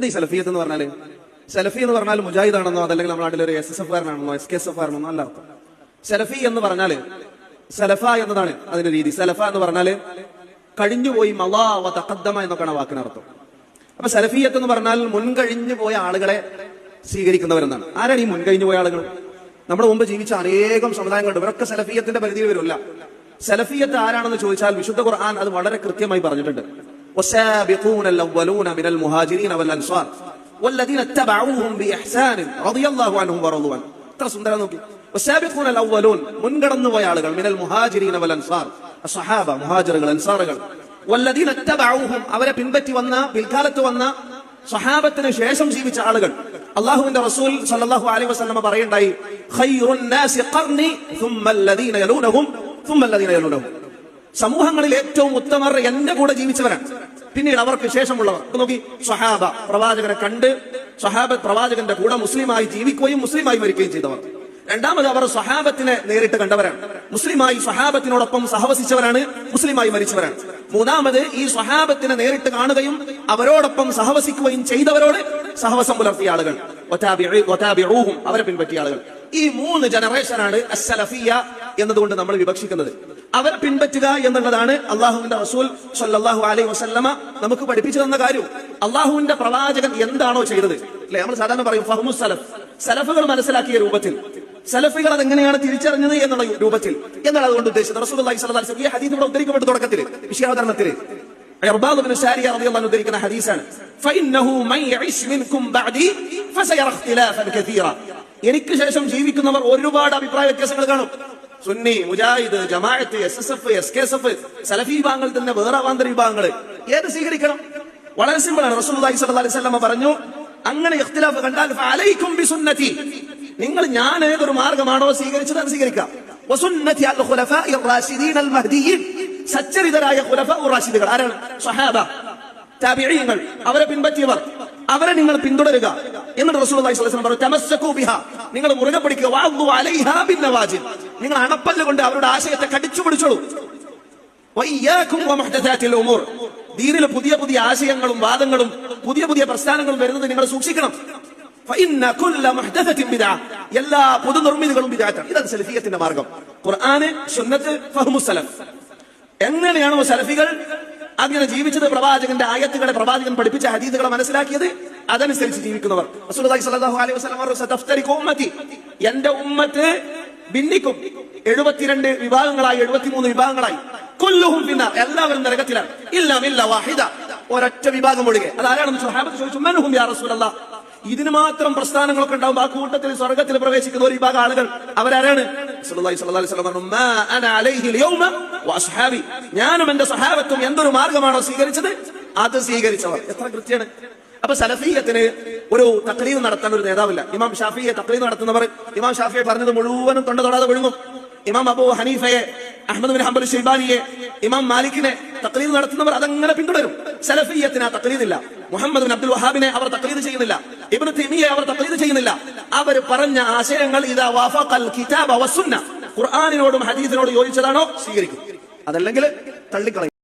അത് ഈ സലഫിയത്ത് എന്ന് പറഞ്ഞാൽ. സലഫി എന്ന് പറഞ്ഞാൽ മുജാഹിദ് ആണെന്നോ അതല്ലെങ്കിൽ നമ്മുടെ നാട്ടിൽ ഒരു എസ് എസ് എഫ് ആരാണെന്നോ എസ് കെ എസ് എഫ് ആണെന്നോ അല്ല സലഫി എന്ന് പറഞ്ഞാൽ സലഫ എന്നതാണ് അതിന്റെ രീതി. സലഫ എന്ന് പറഞ്ഞാൽ കഴിഞ്ഞുപോയി മവാ വ തഖദ്ദമ എന്നൊക്കെയാണ് വാക്കിനർത്ഥം അപ്പൊ സലഫിയത്ത് എന്ന് പറഞ്ഞാൽ മുൻകഴിഞ്ഞു പോയ ആളുകളെ സ്വീകരിക്കുന്നവരെന്നാണ്. ആരാണ് ഈ മുൻകഴിഞ്ഞു പോയ ആളുകൾ? നമ്മുടെ മുമ്പ് ജീവിച്ച അനേകം സമുദായങ്ങളുണ്ട്. ഇവരൊക്കെ സലഫിയത്തിന്റെ പരിധിയിൽ വരില്ല. സലഫിയത്ത് ആരാണെന്ന് ചോദിച്ചാൽ വിശുദ്ധ ഖുർആൻ അത് വളരെ കൃത്യമായി പറഞ്ഞിട്ടുണ്ട്. والسابقون الأولون من المهاجرين والأنصار والذين اتبعوهم بإحسان رضي الله عنهم ورضوا عنه എത്ര സുന്ദരം നോക്കി والسابقون الأولون മുൻകടന്നു പോയ ആളുകൾ من المهاجرين والأنصار الصحابة മുഹാജിറുകൾ അൻസാറുകൾ والذين اتبعوهم അവരെ പിൻപറ്റി വന്ന പിൽക്കാലത്ത് വന്ന സഹാബത്തിന് ശേഷം ജീവിച്ച ആളുകൾ അള്ളാഹുവിന്റെ റസൂൽ സല്ലല്ലാഹു അലൈഹി വസല്ലമ പറയുണ്ടായി ഖൈറുൻ നാസി ഖർനി ثم الذين يلونهم ثم الذين يلونهم സമൂഹങ്ങളിൽ ഏറ്റവും ഉത്തമർ എന്റെ കൂടെ ജീവിച്ചവരാണ്. പിന്നീട് അവർക്ക് ശേഷമുള്ളവർ. നോക്കി സ്വഹാബ പ്രവാചകനെ കണ്ട് സ്വഹാബ പ്രവാചകന്റെ കൂടെ മുസ്ലിമായി ജീവിക്കുകയും മുസ്ലിമായി മരിക്കുകയും ചെയ്തവർ. രണ്ടാമത് അവർ സ്വഹാബത്തിനെ നേരിട്ട് കണ്ടവരാണ്. മുസ്ലിമായി സ്വഹാബത്തിനോടൊപ്പം സഹവസിച്ചവരാണ് മുസ്ലിമായി മരിച്ചവരാണ്. മൂന്നാമത് ഈ സ്വഹാബത്തിനെ നേരിട്ട് കാണുകയും അവരോടൊപ്പം സഹവസിക്കുകയും ചെയ്തവരോട് സഹവസം പുലർത്തിയ ആളുകൾ. അവരെ പിൻപറ്റിയ ആളുകൾ. ഈ മൂന്ന് ജനറേഷനാണ് അസ്സലഫിയ എന്നതുകൊണ്ട് നമ്മൾ വിവക്ഷിക്കുന്നത്. അവരെ പിൻപറ്റുക എന്നുള്ളതാണ് അള്ളാഹുവിന്റെ റസൂൽ സല്ലാഹു അലൈഹി വസല്ലമ നമുക്ക് പഠിപ്പിച്ചു തന്ന കാര്യം. അള്ളാഹുവിന്റെ പ്രവാചകൻ എന്താണോ ചെയ്തത്? അല്ലെ? നമ്മൾ സാധാരണ പറയും ഫഹ്മു സലഫ്. സലഫുകൾ മനസ്സിലാക്കിയ രൂപത്തിൽ. സലഫികൾ അതെങ്ങനെയാണ് തിരിച്ചറിഞ്ഞത് എന്നുള്ള രൂപത്തിൽ. എന്നാണ് അതുകൊണ്ട് ഉദ്ദേശിച്ചത്? റസൂൽ അലൈഹി സ്വലാ ഈ ഹദീസ് ഇവിടെ ഉദ്ധരിക്കപ്പെട്ട തുടക്കത്തിൽ അൻഹു ഉദ്ധരിക്കുന്ന ഹദീസാണ്. എനിക്ക് ശേഷം ജീവിക്കുന്നവർ ഒരുപാട് അഭിപ്രായ വ്യത്യാസങ്ങൾ കാണും. Sunni Mujahid Jamaat S S F S K S F Salafi വിഭാഗങ്ങൾ തന്നെ വേറെ അവാന്തര വിഭാഗങ്ങൾ. ഏത് സ്വീകരിക്കണം? വളരെ സിമ്പിൾ ആണ്. സ്വല്ലല്ലാഹി അലൈഹി വസല്ലം പറഞ്ഞു അങ്ങനെ ഇഖ്തിലാഫ് കണ്ടാൽ ഫഅലൈക്കും ബിസുന്നതി നിങ്ങൾ ഞാൻ ഏതൊരു മാർഗമാണോ സ്വീകരിച്ചത് അത് സ്വീകരിക്കാം. വസുന്നതി അൽ ഖുലഫാഇ റാഷിദീൻ അൽ മഹ്ദിയീൻ സച്ചരിതരായ ഖുലഫാ റാഷിദുകൾ ആരാണ്? സഹാബ താബിഈങ്ങൾ അവരെ പിൻപറ്റിയവർ അവരെ നിങ്ങൾ പിന്തുടരുക എന്നിട്ട് വസല്ലം പറഞ്ഞു. തമസ്സകൂ ബിഹാ നിങ്ങൾ മുറുകെ പിടിക്കുക. നിങ്ങൾ അണപ്പല്ല് കൊണ്ട് അവരുടെ ആശയത്തെ കടിച്ചു പിടിച്ചോളൂ. ദീനിലെ പുതിയ പുതിയ ആശയങ്ങളും വാദങ്ങളും പുതിയ പുതിയ പ്രസ്ഥാനങ്ങളും വരുന്നത് നിങ്ങൾ സൂക്ഷിക്കണം. എല്ലാ പുതുനിർമ്മിതികളും ഇതാണ് സലഫിയത്തിന്റെ മാർഗം. ഖുർആൻ സുന്നത്ത് ഫഹ്മു സലഫ്. എങ്ങനെയാണോ സലഫികൾ അങ്ങനെ ജീവിച്ചത് പ്രവാചകന്റെ ആയത്തുകളെ പ്രവാചകൻ പഠിപ്പിച്ച ഹദീദുകളെ മനസ്സിലാക്കിയത് അതനുസരിച്ച് ജീവിക്കുന്നവർ. എന്റെ ഉമ്മത്ത് ഭിന്നിക്കും. എഴുപത്തിരണ്ട് വിഭാഗങ്ങളായി എഴുപത്തിമൂന്ന് വിഭാഗങ്ങളായി. കൊല്ലുഹും പിന്നെ എല്ലാവരും നരകത്തിലാണ്. ഇല്ല വാഹിദ. ഒരൊറ്റ വിഭാഗം ഒഴികെ. അതാരാണെന്ന് സ്വഹാബത്ത് ചോദിച്ചു യാ ഇതിന് മാത്രം പ്രസ്ഥാനങ്ങളൊക്കെ ഉണ്ടാവും. ആ കൂട്ടത്തിൽ സ്വർഗത്തിൽ പ്രവേശിക്കുന്ന ഒരു വിഭാഗം ആളുകൾ. അവരാരാണ്? ഞാനും എന്റെ സഹാബത്തും എന്തൊരു മാർഗമാണോ സ്വീകരിച്ചത്? അത് സ്വീകരിച്ചവർ. എത്ര കൃത്യമാണ്. അപ്പൊ സലഫീയത്തിന് ഒരു തക്ലീദ് നടത്താൻ ഒരു നേതാവില്ല. ഇമാം ഷാഫിയെ തക്ലീദ് നടത്തുന്നവർ ഇമാം ഷാഫിയെ പറഞ്ഞത് മുഴുവനും തൊണ്ട തൊടാതെ വിഴുങ്ങും. ഇമാം അബു ഹനീഫയെ അഹമ്മദ് ബിൻ ഹംബൽ ഷെയ്ബാനിയെ ഇമാം മാലിക്കിനെ തക്ലീദ് നടത്തുന്നവർ അതങ്ങനെ പിന്തുടരും. സലഫീയത്തിന് ആ തക്ലീദില്ല മുഹമ്മദ് ബിൻ അബ്ദുൽ വഹാബിനെ അവർ തക്ലീദ് ചെയ്യുന്നില്ല. ഇബ്നു തിമിയെ അവർ തക്ലീദ് ചെയ്യുന്നില്ല. അവർ പറഞ്ഞ ആശയങ്ങൾ ഇതാ വാഫഖൽ കിതാബ വസുന്ന ഖുർആനിനോടും ഹദീസിനോടും യോജിച്ചതാണോ? സ്വീകരിക്കും. അതല്ലെങ്കിൽ തള്ളിക്കളയും.